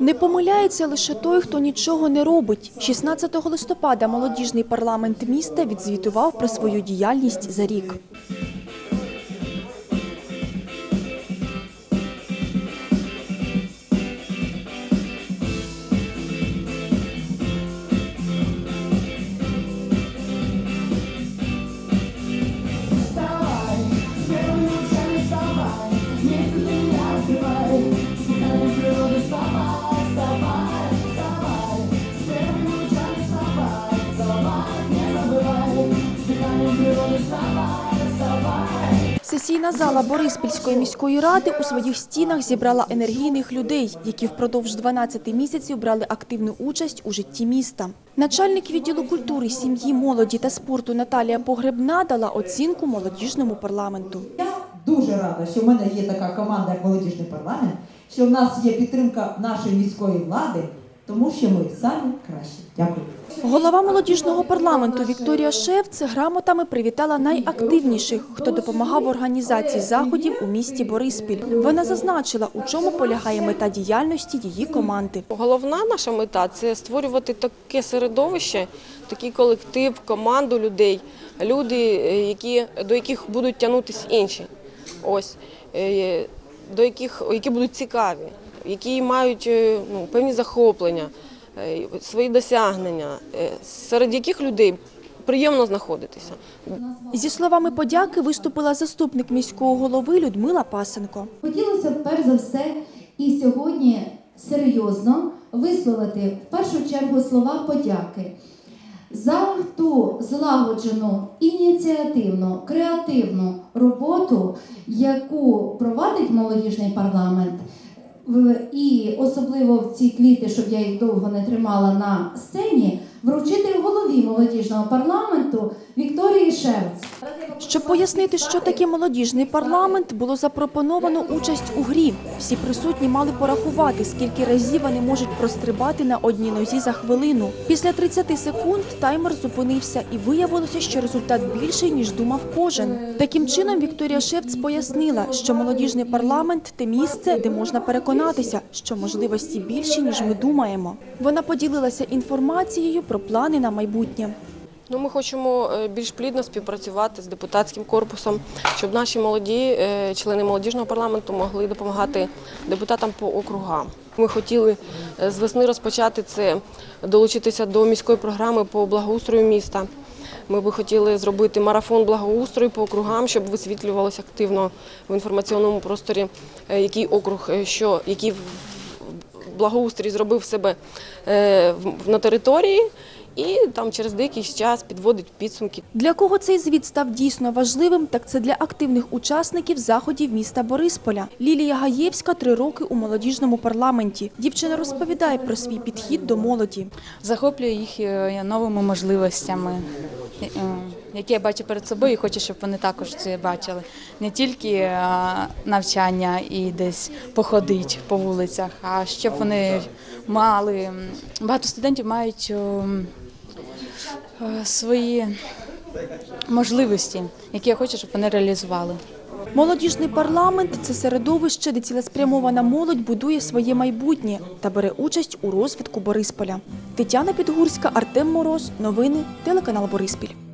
Не помиляється лише той, хто нічого не робить. 16 листопада молодіжний парламент міста відзвітував про свою діяльність за рік. Сесійна зала Бориспільської міської ради у своїх стінах зібрала енергійних людей, які впродовж 12 місяців брали активну участь у житті міста. Начальник відділу культури, сім'ї, молоді та спорту Наталія Погребна дала оцінку молодіжному парламенту. Я дуже рада, що в мене є така команда, як молодіжний парламент, що в нас є підтримка нашої міської влади, тому що ми самі кращі. Дякую. Голова молодіжного парламенту Вікторія Шевц грамотами привітала найактивніших, хто допомагав в організації заходів у місті Бориспіль. Вона зазначила, у чому полягає мета діяльності її команди. Головна наша мета це створювати таке середовище, такий колектив, команду людей, люди, е, які, до яких будуть тягнутися інші. Ось, е, до яких, які будуть цікаві, які мають е, ну, певні захоплення, е, свої досягнення, е, серед яких людей приємно знаходитися. Зі словами подяки виступила заступник міського голови Людмила Пасенко. Хотілося б перш за все і сьогодні серйозно висловити в першу чергу слова подяки за ту злагоджену, ініціативну, креативну роботу, яку провадить молодіжний парламент. І особливо в ці квіти, щоб я їх довго не тримала на сцені, вручити голові молодіжного парламенту Вікторії Шевц. Щоб пояснити, що таке молодіжний парламент, було запропоновано участь у грі. Всі присутні мали порахувати, скільки разів вони можуть прострибати на одній нозі за хвилину. Після 30 секунд таймер зупинився, і виявилося, що результат більший ніж думав кожен. Таким чином, Вікторія Шевц пояснила, що молодіжний парламент те місце, де можна переконатися, що можливості більші ніж ми думаємо. Вона поділилася інформацією про плани на майбутнє. Ну, ми хочемо е, більш плідно співпрацювати з депутатським корпусом, щоб наші молоді е, члени молодіжного парламенту могли допомагати депутатам по округам. Ми хотіли е, з весни розпочати це, долучитися до міської програми по благоустрою міста. Ми би хотіли зробити марафон благоустрою по округам, щоб висвітлювалося активно в інформаційному просторі, який округ, що який благоустрій зробив себе на території, і там через деякий час підводить підсумки. Для кого цей звіт став дійсно важливим, так це для активних учасників заходів міста Борисполя. Лілія Гаєвська три роки у молодіжному парламенті. Дівчина розповідає про свій підхід до молоді. захоплює їх е, новими можливостями, е, які я бачу перед собою, і хочу, щоб вони також це бачили. Не тільки е, навчання і десь походить по вулицях, а щоб вони мали. Багато студентів мають е, е, свої можливості, які я хочу, щоб вони реалізували. Молодіжний парламент це середовище, де цілеспрямована молодь будує своє майбутнє та бере участь у розвитку Борисполя. Тетяна Підгурська, Артем Мороз. Новини телеканал Бориспіль.